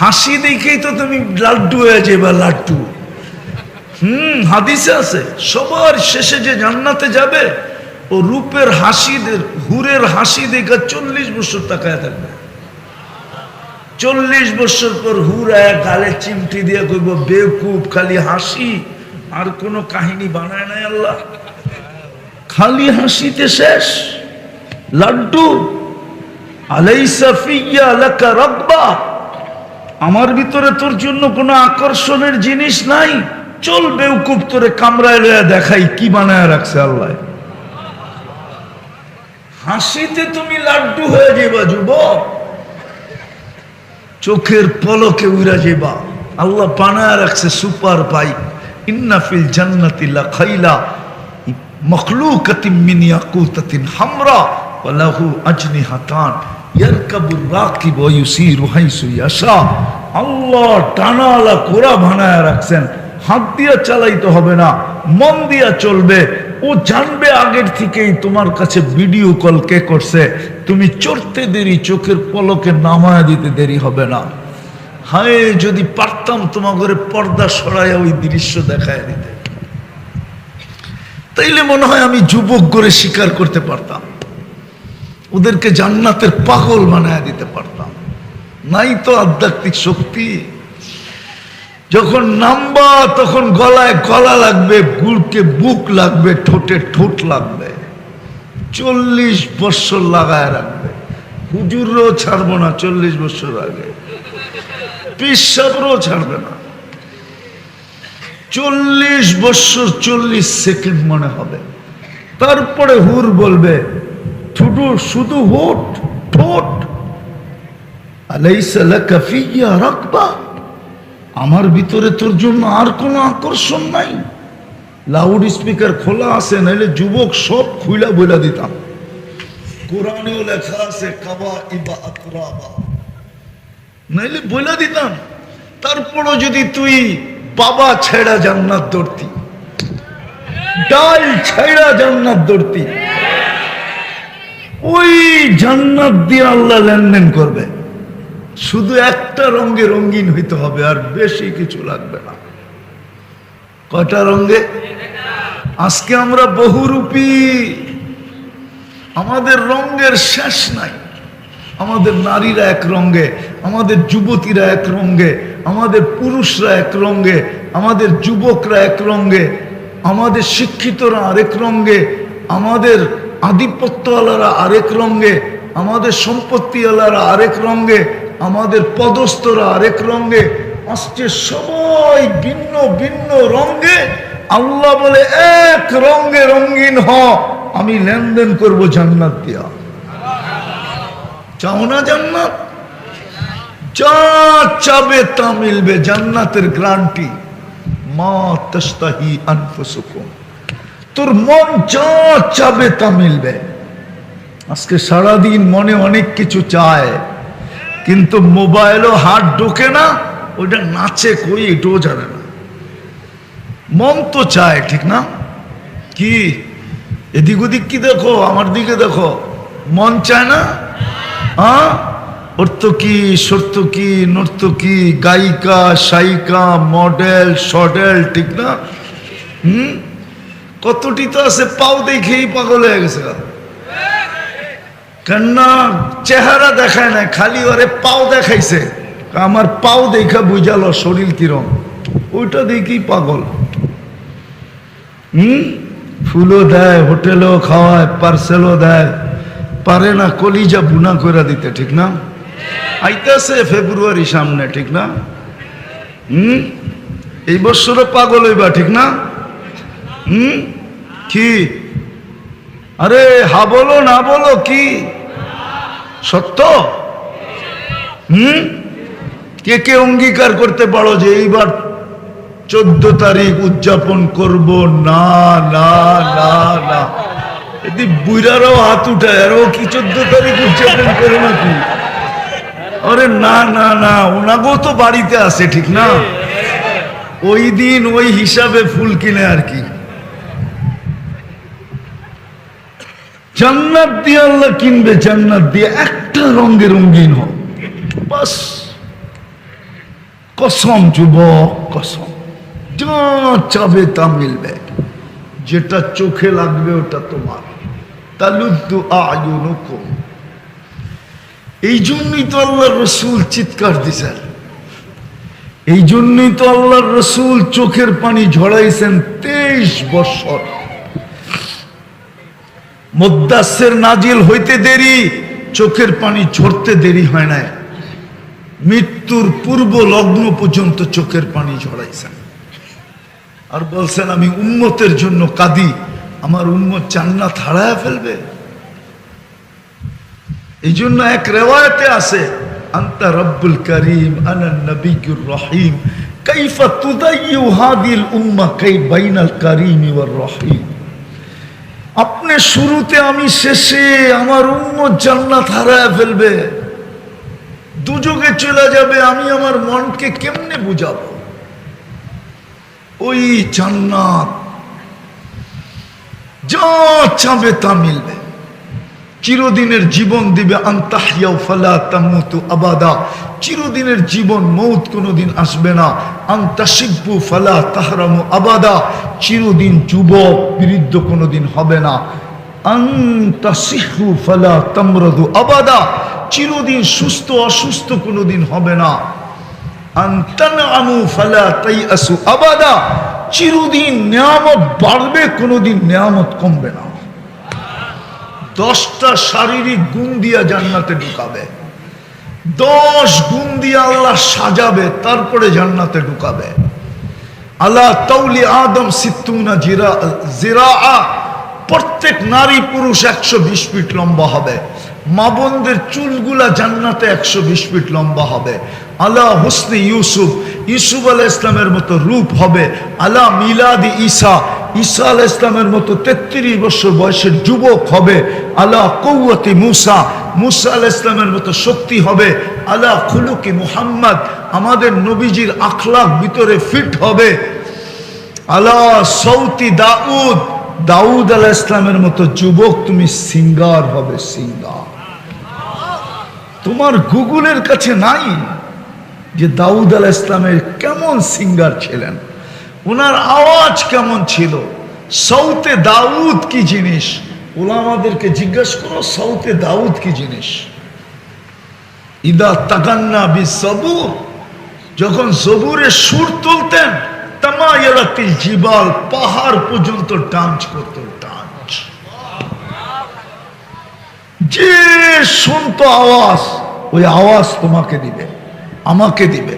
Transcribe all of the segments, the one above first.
হাসি দেখেই তো তুমি লাড্ডু হয়ে যাবে লাড্ডু। হুম, হাদিসে আছে, সবার শেষে যে জান্নাতে যাবে, ও রূপের হাসিদের হুরের হাসি দেখে চল্লিশ বছর তাকায় থাকবে। চল্লিশ বছর পর হুরা গালে চিমটি দিয়ে কইব, বেকুব, খালি হাসি, আর কোনো কাহিনী বানায় নাই আল্লাহ। খালি হাসিতে শেষ। লাড্ডু, আলাইসা ফিয়া লাকা রাব্বা। আমার ভিতরে তোর জন্য কোনো আকর্ষণের জিনিস নাই। চল বেউকুব তোরে কামরায় লইয়া দেখাই কি বানায় রাখছে আল্লাহ। হাসিতে তুমি লাড্ডু হয়ে যাবা যুবক। চোখের পলকে উড়া যাবা আল্লাহ বানায় রাখছে সুপার বাইক। ইন্নাফিল জান্নাতি লাখাইলা মখলুকাতিন মিন ইয়াকুতাতিন হামরা, ওয়া লাহু আজনিহাতান। হাত দিয়া চালাইতে হবে না, মন দিয়া চলবে। ও জানবে আগের থেকেই তোমার কাছে ভিডিও কল কে করছে। তুমি চড়তে দেরি, চোখের পলকে নামায়া দিতে দেরি হবে না। হায়, যদি পারতাম তোমার ঘরে পর্দা সরাইয়া ওই দৃশ্য দেখায় দিতে। তাইলে মনে হয় আমি যুবক করে স্বীকার করতে পারতাম। ওদেরকে জান্নাতের পাগল বানায় দিতে পারতাম। নাই তো আধ্যাত্মিক শক্তি। যখন নামবা, তখন গলায় গলা লাগবে, বুকে বুক লাগবে, ঠোঁটে ঠোঁট লাগবে। চল্লিশ বৎসর লাগায় রাখবে। হুজুরও ছাড়বো না চল্লিশ বছর আগে। পিসাবরও ছাড়বে না। চল্লিশ বছর চল্লিশ সেকেন্ড মনে হবে। তারপরে হুর বলবে ঠুটু শুধু হোট, ঠোঁট। রাখবা আমার ভিতরে তোর জন্য আর কোনো আকর্ষণ নাই। লাউড স্পিকার খোলা আছে, নাইলে যুবক সব খুইলা বইলা দিতাম। কোরআনেও লেখা আছে, কাবা ইবা আতরাবা নাইলে বইলা দিতাম। তারপরও যদি তুই বাবা ছেড়া জান্নাত ধরতি, ডাল ছেড়া জান্নাত ধরতি ওই জান্নাত দিয়ে আল্লাহ লেনদেন করবে। শুধু একটা রঙে রঙিন হইতে হবে, আর বেশি কিছু লাগবে না। কয়টা রঙে? আজকে আমরা বহুরূপী। আমাদের রঙের শেষ নাই। আমাদের নারীরা এক রঙে, আমাদের যুবতীরা এক রঙে, আমাদের পুরুষরা এক রঙে, আমাদের যুবকরা এক রঙে, আমাদের শিক্ষিতরা আরেক রঙে, আমাদের আধিপত্যওয়ালারা আরেক রঙে, আমাদের সম্পত্তিওয়ালারা আরেক রঙে, আমাদের পদস্থরা আরেক রঙে আসছে সবাই ভিন্ন ভিন্ন রঙে, আল্লাহ বলে এক রঙে রঙিন হ, আমি লেনদেন করব জান্নাত দিয়া। চাও না জান্নাত? যা চাবে তা মিলবে জান্নাতের গ্রান্টি। মা তস্তাহি আনফুসুকুম। তোর মন যা চাবে তা মিলবে। আজকে সারাদিন মনে অনেক কিছু চায়, কিন্তু মোবাইলও হাত ঢোকে না, ওইটা নাচে কই এটাও জানে না। মন তো চায়, ঠিক না? কি? এদিক ওদিক কি দেখো? আমার দিকে দেখো। মন চায় না? হ্যাঁ অর্থকি সর্তকি নর্তকি গায়িকা সায়িকা মডেল সডেল ঠিক না? হুম? কতটি তো আছে, পাও দেখেই পাগল হয়ে গেছে। কেননা চেহারা দেখায় না, খালি ওরে পাও দেখাইছে। আমার পাও দেখা বুঝালো শরীর কিরম। ওইটা দেখি পাগল। হুম? ফুলও দেয়, হোটেলও খাওয়ায়, পার্সেলও দেয়। পারে না, কলিজা বুনা করে দিতে, ঠিক না? আইতেছে ফেব্রুয়ারি সামনে, ঠিক না? হুম? এই বছরও পাগল হইবা, ঠিক না? হুম? কি? আরে, হা বলো, না বলো, কি? সত্য? হুম? কে কে অঙ্গীকার করতে পারো যে এইবার চোদ্দ তারিখ উদযাপন করব? না না না না। এদি বুইরারও হাত উঠায় আরও কি চোদ্দ তারিখ উদযাপন করে নাকি? আরে, না না না ওনাকেও তো বাড়িতে আছে, ঠিক না? ওই দিন ওই হিসাবে ফুল কিনে আর কি। জান্নাত দিয়ে আল্লাহ কিনবে, জান্নাত দিয়ে একটা রঙে রঙিন হোক। বাস। কসম যুবক, কসম। যা চাবে তা মিলবে। যেটা চোখে লাগবে ওটা তোমার। তালুদ্দু আয়ুনুকুম। এই জন্যই তো আল্লাহ রসুল চিৎকার দিছেন। এই জন্যই তো আল্লাহ রসুল চোখের পানি ঝড়াইছেন তেইশ বৎসর মদ্দাসের নাজিল হইতে দেরি, চোখের পানি ঝরতে দেরি হয় না মৃত্যুর পূর্ব লগ্ন পর্যন্ত চোখের পানি ঝরাইছেন। আর বলছেন, আমি উম্মতের জন্য কাঁদি, আমার উম্মত চান্না হারায় ফেলবে। এই জন্য এক রেওয়ায়তে আছে, আন্তা রব্বুল করিম, আনা নবিয়ুর রহিম, কাইফা তুদাইয়ু হাদিল উম্মাহ কাই বাইনাল করিম ওয়ার রহিম। আপনি শুরুতে আমি শেষে আমার উম্মত জান্নাত হারায় ফেলবে। দুযোগে চলে যাবে, আমি আমার মনকে কেমনে বুঝাব? ওই জান্নাত যা চাবে তা মিলবে। চিরদিনের জীবন দিবে আন্তাহিয়াও ফালা তামুতু আবাদা। চিরদিনের জীবন মৌত কোনোদিন আসবে না। আন্তাসিব্বু ফালা তাহরামু আবাদা। চিরদিন যুবক, বৃদ্ধ কোনোদিন হবে না। আন্তাসিহু ফালা তামরদু আবাদা। চিরদিন সুস্থ অসুস্থ কোনোদিন হবে না। আন্তানামু ফালা তাইয়াসু আবাদা। চিরদিন নিয়ামত বাড়বে, কোনোদিন নিয়ামত কমবে না। দশটা শারীরিক গুণ দিয়া জান্নাতে ঢুকাবে। দশ গুণ দিয়ে আল্লাহ সাজাবে, তারপরে জান্নাতে ঢুকাবে। আল্লাহ তৌলি আদম সিত্তুনা জিরা জিরা প্রত্যেক নারী পুরুষ একশো বিশ ফিট লম্বা হবে। মা বোনদের চুলগুলা জান্নাতে একশো বিশ ফিট লম্বা হবে। আল্লাহ হুসনি ইউসুফ ইউসুফ আল ইসলামের মতো রূপ হবে। আল্লাহ মিলাদি ঈসা ঈসা আল ইসলামের মতো তেত্রিশ বছর বয়সের যুবক হবে আল্লাহ কৌয়তি মুসা মুসা আল ইসলামের মতো শক্তি হবে আল্লাহ খুলুকি মুহাম্মদ, আমাদের নবীজির আখলাক ভিতরে ফিট হবে। আল্লাহ সৌতি দাউদ দাউদ আলাহ ইসলামের মতো যুবক তুমি সিঙ্গার হবে, সিঙ্গার। তোমার গুগলের কাছে নাই যে দাউদ আলাহ ইসলামের কেমন সিঙ্গার ছিলেন? ওনার আওয়াজ কেমন ছিল? সৌতে দাউদ কি জিনিস? ওলামাদেরকে জিজ্ঞেস করো সৌতে দাউদ কি জিনিস? ইদা তাকান্না বি সবুর যখন সবুরে সুর তুলতেন তামায়ালাতিল জিবাল পাহাড় পর্যন্ত ডান্স করতো, ডান্স। যে শুনতো আওয়াজ, ওই আওয়াজ তোমাকে দিবে, আমাকে দিবে,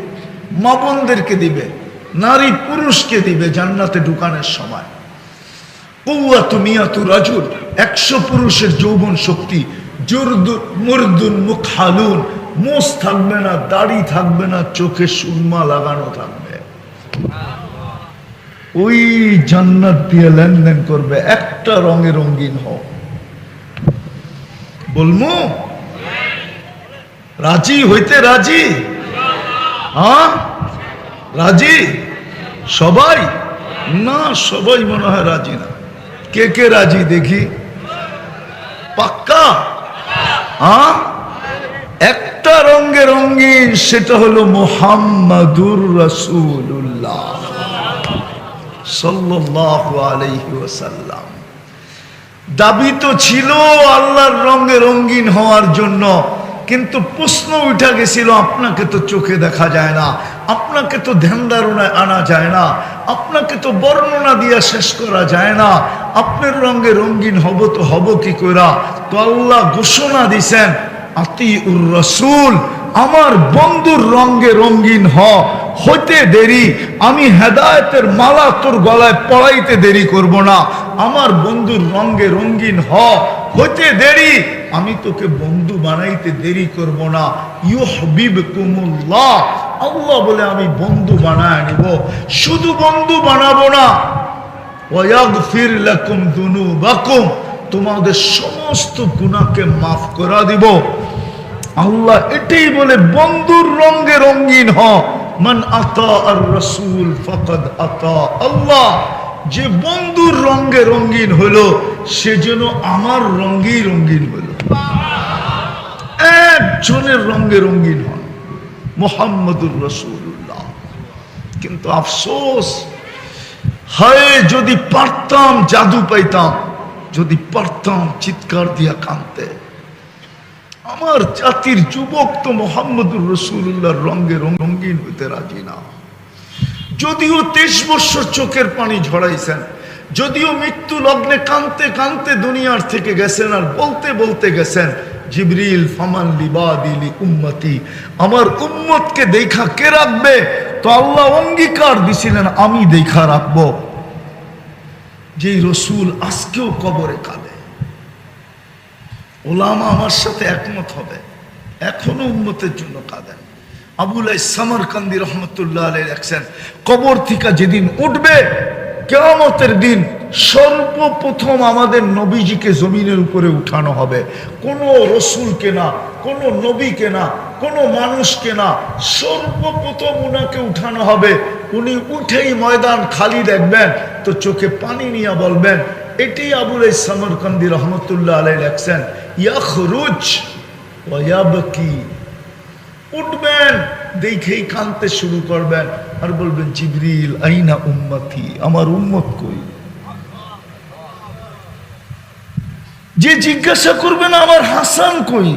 মা বোনদেরকে দিবে। নারী পুরুষকে দিবে জান্নাতে ঢুকানোর সময়। কৌয়া রাজুল, একশো পুরুষের যৌবন শক্তি থাকবে না, দাড়ি থাকবে না, চোখে সুরমা লাগানো থাকবে। ওই জান্নাত দিয়ে লেনদেন করবে একটা রঙে রঙিন হোক। বলমু? রাজি হইতে রাজি? হ্যাঁ রাজি? সবাই? না, সবাই মনে হয় রাজি না। কে কে রাজি দেখি? পাক্কা? হ্যাঁ একটা রঙে রঙিন, সেটা হলো মোহাম্মদুর রসুল্লাহ ওয়াসাল্লাম। দাবি তো ছিল আল্লাহর রঙে রঙিন হওয়ার জন্য, কিন্তু প্রশ্ন উঠা গেছিল, আপনাকে তো চোখে দেখা যায় না। আপনাকে তো ধ্যান ধারণায় আনা যায় না, আপনাকে তো বর্ণনা দিয়া শেষ করা যায় না। আপনার রঙে রঙিন হব তো হব কি করা তো আল্লাহ ঘোষণা দিছেন আতি উর রসুল আমার বন্ধুর রঙে রঙিন হ, হইতে দেরি। আমি হেদায়তের মালা তোর গলায় পড়াইতে দেরি করব না। আমার বন্ধুর রঙে রঙিন হ, হইতে দেরি। আমি তোকে বন্ধু বানাইতে দেরি করব না। ইউ হবিব কুমুল্লাহ আল্লাহ বলে, আমি বন্ধু বানায় নিব। শুধু বন্ধু বানাবো না। ওয়াগফির লাকুম দুনুবাকুম। তোমাদের সমস্ত গুনাহকে মাফ করা দিব। আল্লাহ এটাই বলে, বন্ধুর রঙে রঙ্গিন হ। মান আতা আর রসুল ফকদ আতা। আল্লাহ, যে বন্ধুর রঙে রঙ্গিন হলো, সে যেন আমার রঙেই রঙিন হলো। একজনের রঙে রঙিন হন, মোহাম্মদুর রসুল্লাহ কিন্তু আফসোস, হায়, যদি পারতাম, জাদু পাইতাম, যদি পারতাম, চিৎকার দিয়া কানতে আমার জাতির যুবক তো মোহাম্মদুর রসুল্লাহর রঙে রং- রঙিন হইতে রাজি না। যদিও তেইশ বৎসর চোখের পানি ঝরাইছেন, যদিও মৃত্যু লগ্নে কানতে কানতে দুনিয়ার থেকে গেছেন আর বলতে বলতে গেছেন, জিবরিল ফামান লিবাদিলি উম্মতি, আমার উম্মতকে দেখা কে রাখবে? তো আল্লাহ অঙ্গীকার দিছিলেন, আমি দেখা রাখব। যেই রসুল আজকেও কবরে কাঁদে। ওলামা আমার সাথে একমত হবে। এখনও উন্মতের জন্য কাঁদেন। আবুল সামরকান্দি রহমতুল্লাহ আলাই লেখছেন, কবর থেকে যেদিন উঠবে, কেয়ামতের দিন সর্বপ্রথম আমাদের নবীজিকে জমিনের উপরে উঠানো হবে। কোনো রসুলকে না, কোনো নবীকে না, কোনো মানুষকে না, সর্বপ্রথম উনাকে উঠানো হবে। উনি উঠেই ময়দান খালি দেখবেন, তো চোখে পানি নিয়ে বলবেন এটি আবুল সামরকান্দি রহমতুল্লাহ আলাই লেখছেন, ইয়াখরুজ ওয়াবকি উঠবেন, দেখেই কানতে শুরু করবেন। আর বলবেন, জিবরিল, আইনা উম্মতি? আমার উম্মত কই? যে জিজ্ঞাসা করবেন আমার হাসান কই?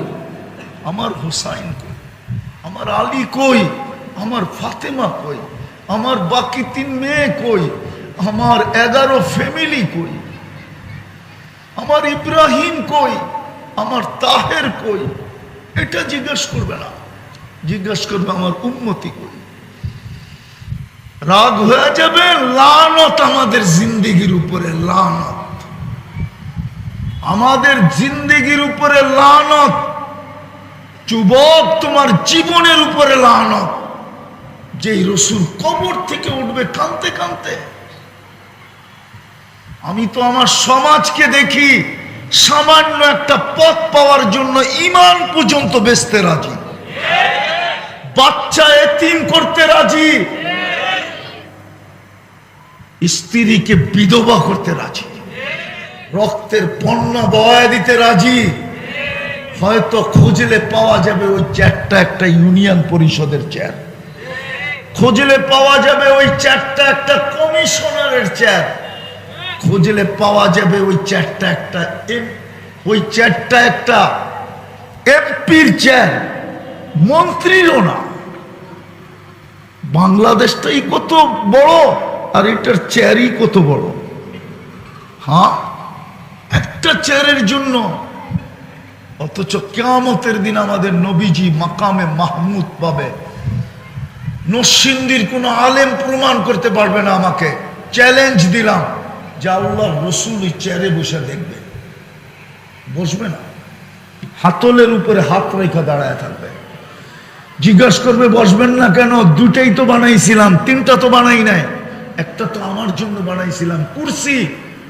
আমার হুসাইন কই? আমার আলী কই? আমার ফাতেমা কই? আমার বাকি তিন মেয়ে কই? আমার এগারো ফ্যামিলি কই? আমার ইব্রাহিম কই? আমার তাহের কই? এটা জিজ্ঞাসা করবে না। জিজ্ঞাসা করবে, আমার উন্মতি কই? রাগ হয়ে যাবে, লানত আমাদের জিন্দিগির উপরে, লানত। আমাদের জিন্দিগির উপরে লানত। যুবক তোমার জীবনের উপরে লানত। যেই রসুল কবর থেকে উঠবে কানতে কানতে আমি তো আমার সমাজকে দেখি সামান্য একটা পথ পাওয়ার জন্য ইমান পর্যন্ত বেচতে রাজি। বাচ্চা এতিম করতে রাজি। স্ত্রীকে বিধবা করতে রাজি। রক্তের পণ্য বয়া দিতে রাজি। হয়তো খুঁজলে পাওয়া যাবে ওই চেয়ারটা একটা ইউনিয়ন পরিষদের চেয়ার খুঁজলে পাওয়া যাবে ওই চেয়ারটা একটা কমিশনারের চেয়ার খুঁজলে পাওয়া যাবে ওই চেয়ারটা একটা ওই চেয়ারটা একটা এমপির চেয়ার মন্ত্রীরও না। বাংলাদেশটাই কত বড়, আর এটার চেয়ারই কত বড়। হ্যাঁ একটা চেয়ারের জন্য। অথচ কেয়ামতের দিন আমাদের নবীজি মাকামে মাহমুদ পাবে। নসিন্দির কোনো আলেম প্রমাণ করতে পারবে না আমাকে। চ্যালেঞ্জ দিলাম। যে আল্লাহ রসুল ওই চেয়ারে বসে দেখবে। বসবে না। হাতলের উপরে হাত রেখা দাঁড়ায় থাকবে। জিজ্ঞাসা করবে, বসবেন না কেন? দুটাই তো বানাইছিলাম, তিনটা তো বানাই নাই। একটা তো আমার জন্য বানাইছিলাম, কুরসি,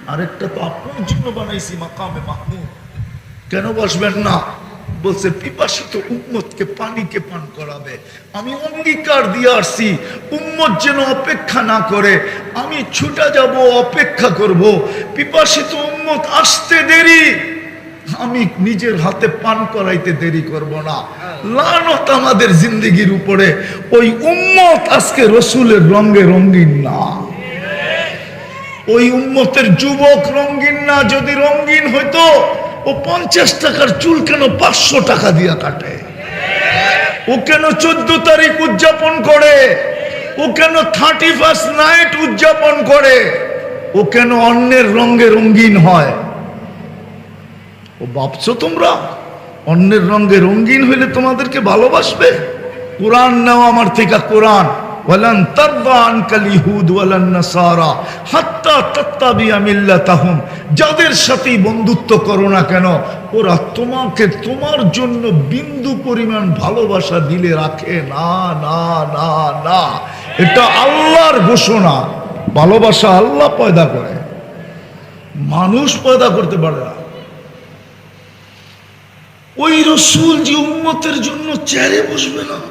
আরেকটা তো আপনার জন্য বানাইছি, মাকামে মাহমুদ। কেন বসবেন না? বলছে, পিপাসিত উম্মতকে পানিকে পান করাবে। আমি অঙ্গীকার দিয়ে আসছি, উম্মত যেন অপেক্ষা না করে। আমি ছুটা যাব, অপেক্ষা করব। পিপাসিত উম্মত, আসতে দেরি। আমি নিজের হাতে পান করাইতে দেরি করব না। লানত আমাদের জিন্দগির উপরে। ওই উম্মত আজকে রসুলের রঙে রঙিন না। ওই উম্মতের যুবক রঙিন না, যদি রঙিন হইতো ও পঞ্চাশ টাকার চুল কেন পাঁচশো টাকা দিয়া কাটে? ও কেন চোদ্দ তারিখ উদযাপন করে? ও কেন থার্টি ফার্স্ট নাইট উদযাপন করে? ও কেন অন্যের রঙে রঙিন হয়? ও ভাবছ তোমরা? অন্যের রঙে রঙিন হইলে তোমাদেরকে ভালোবাসবে? কোরআন নেওয়া আমার থেকে কোরআন। ওয়ালান তারদা আনকাল ইহুদ ওয়ালান নাসারা হাত্তা তাত্তাবিয়া মিল্লাতাহুম। যাদের সাথেই বন্ধুত্ব করো না কেন, ওরা তোমাকে তোমার জন্য বিন্দু পরিমাণ ভালোবাসা দিলে রাখে। না না না না। এটা আল্লাহর ঘোষণা। ভালোবাসা আল্লাহ পয়দা করে। মানুষ পয়দা করতে পারে না। ওই রসুল যে উম্মতের জন্য চেয়ারে বসবে না।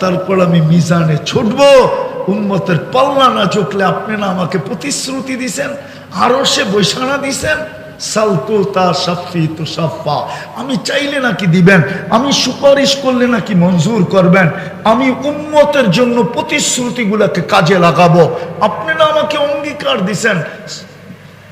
তারপর আমি মিজানে ছুটব। উন্মতের পাল্লা না চোখলে আপনি না আমাকে প্রতিশ্রুতি দিছেন আরও সে বৈশানা দিছেন। সাফি তু সাফা। আমি চাইলে নাকি দিবেন, আমি সুপারিশ করলে নাকি মঞ্জুর করবেন। আমি উন্মতের জন্য প্রতিশ্রুতিগুলোকে কাজে লাগাবো। আপনি না আমাকে অঙ্গীকার দিছেন লা ইউখজিকা ফি উম্মতিক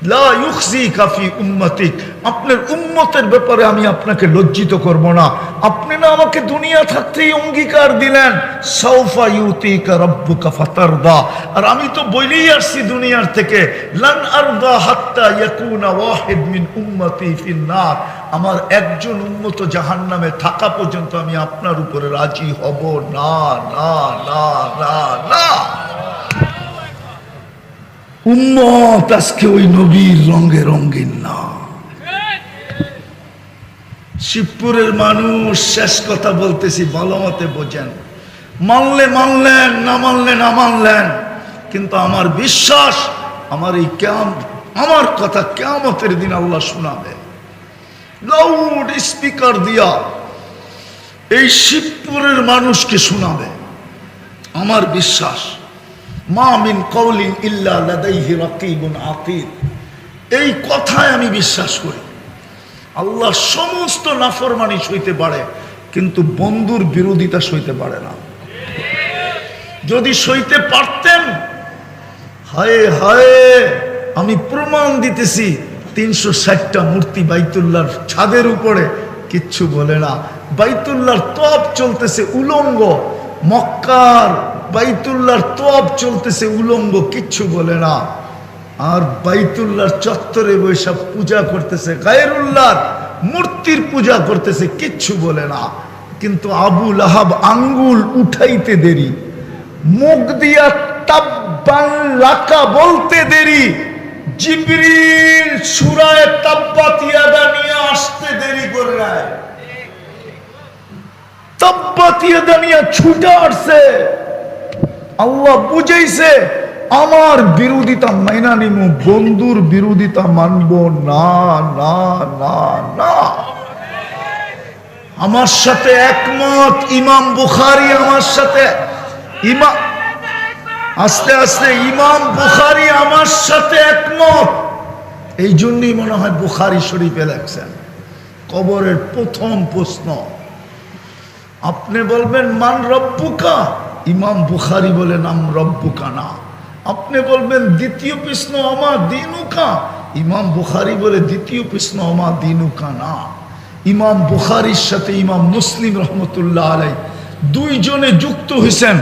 আপনার উম্মতের ব্যাপারে আমি আপনাকে লজ্জিত করব না। আপনি না আমাকে দুনিয়া থাকতেই অঙ্গীকার দিলেন। সাউফা ইউতিকা রাব্বুকা ফাতারদা। আর আমি তো বলেই আসছি দুনিয়ার থেকে। লান আরদা হাত্তা ইয়াকুনা ওয়াহিদ মিন উম্মতি ফিন আমার একজন উম্মত জাহান্নামে থাকা পর্যন্ত আমি আপনার উপরে রাজি হব। না না না না না। উম্মত আজকে ওই নবীর রঙে রঙিন না। শিবপুরের মানুষ শেষ কথা বলতেছি, ভালো মতে বোঝেন। মানলে মানলেন, না মানলে না মানলেন, কিন্তু আমার বিশ্বাস, আমার এই ক্যাম, আমার কথা কেমতের দিন আল্লাহ শোনাবে। লাউড স্পিকার দিয়া এই শিবপুরের মানুষকে শোনাবে। আমার বিশ্বাস এই কথায় আমি বিশ্বাস করি। আল্লাহ সমস্ত নাফরমানি সইতে পারে, কিন্তু বন্ধুর বিরোধিতা সইতে পারে না। যদি সইতে পারতেন, হায় হায়, আমি প্রমাণ দিতেছি, তিনশো ষাটটা মূর্তি বাইতুল্লাহর ছাদের উপরে, কিচ্ছু বলে না। বাইতুল্লাহর তপ চলতেছে উলঙ্গ, মক্কার বাইতুল্লাহর তপ চলতেছে উলঙ্গ, কিচ্ছু বলে না। আর বাইতুল্লাহর চত্বরে বৈশাখ পূজা করতেছে, গায়রুল্লাহর মূর্তির পূজা করতেছে, কিচ্ছু বলে না। কিন্তু আবুল আহাব আঙ্গুল উঠাইতে দেরি, মুখ দিয়া লাকা বলতে দেরি, জিবরিল সুরায় তাব্বাত ইয়াদা নিয়ে আসতে দেরি করে নাই তাব্বাত ইয়াদা নিয়ে ছুটে আসছে। আল্লাহ বুঝাইছে, আমার বিরোধিতা মাইনা নিমু, বন্ধুর বিরোধিতা মানব, না না না না। আমার সাথে একমত, ইমাম বুখারি আমার সাথে। ইমাম আস্তে আস্তে, ইমাম বুখারি আমার সাথে একমত। এই জন্যই মনে হয় বুখারি শরীফে লেখছেন, কবরের প্রথম প্রশ্ন। আপনি বলবেন, মান রব্বুকা? ইমাম বুখারি বলে নাম রব্বুকা না। আপনি বলবেন, দ্বিতীয় প্রশ্ন আমা দিনুকা? ইমাম বুখারি বলে, দ্বিতীয় প্রশ্ন আমা দিনুকা না। ইমাম বুখারির সাথে ইমাম মুসলিম রহমতুল্লাহ আলাই দুইজনে যুক্ত হয়েছেন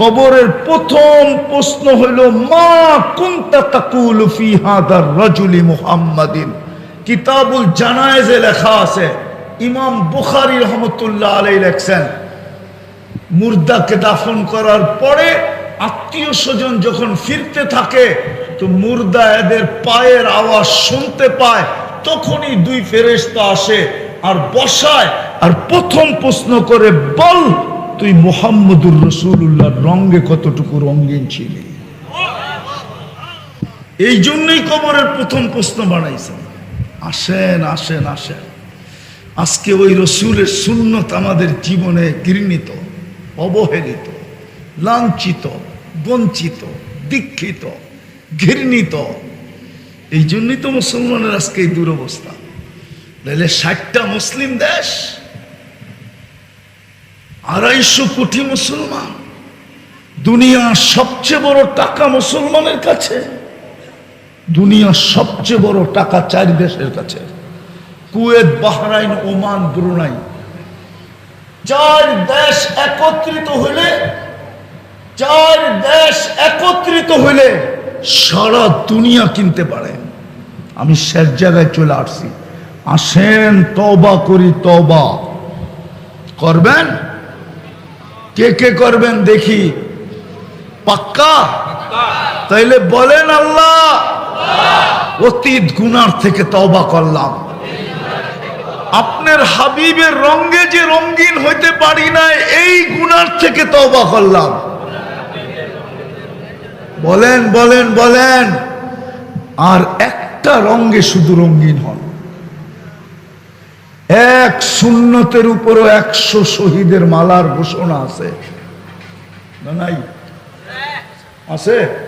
কবরের প্রথম প্রশ্ন হইল, মা কুন্তা তাকুল ফি হাদার রাজুলি মুহাম্মাদিন? কিতাবুল জানায়েজে লেখা আছে, ইমাম বুখারি রহমতুল্লাহ আলাই লেখছেন মুর্দাকে দাফন করার পরে আত্মীয় স্বজন যখন ফিরতে থাকে, তো মুর্দা এদের পায়ের আওয়াজ শুনতে পায়। তখনই দুই ফেরেশতা আসে আর বসায় আর প্রথম প্রশ্ন করে, বল, তুই মোহাম্মদুর রসুল্লাহর রঙ্গে কতটুকু রঙ্গিন ছিলি? এই জন্যই কবরের প্রথম প্রশ্ন বানাইছেন। আসেন আসেন আসেন। আজকে ওই রসুলের সুন্নত আমাদের জীবনে ঘৃণিত। অবহেলিত, লাঞ্ছিত, বঞ্চিত, দীক্ষিত, ঘৃণিত। এই জন্যই তো মুসলমানের আজকে এই দুরবস্থা। নাহলে ষাটটা মুসলিম দেশ, আড়াইশো কোটি মুসলমান, দুনিয়ার সবচেয়ে বড় টাকা মুসলমানের কাছে, দুনিয়ার সবচেয়ে বড় টাকা চার দেশের কাছে। কুয়েত, বাহরাইন, ওমান, ব্রুনাই চার দেশ একত্রিত হইলে চার দেশ একত্রিত হইলে সারা দুনিয়া কিনতে পারে। আমি শেষ জায়গায় চলে আসছি। আসেন তবা করি তবা করবেন? কে কে করবেন দেখি। পাক্কা? তাইলে বলেন আল্লাহ। অতীত গুনার থেকে তবা করলাম। আপনার হাবিবের রঙ্গে যে রঙ্গিন হইতে পারি না এই গুনার থেকে তবা করলাম। বলেন বলেন বলেন। আর একটা রঙ্গে শুধু রঙ্গিন হন। এক শূন্যতের উপরও একশো শহীদের মালার ঘোষণা আছে। না, নাই? আছে?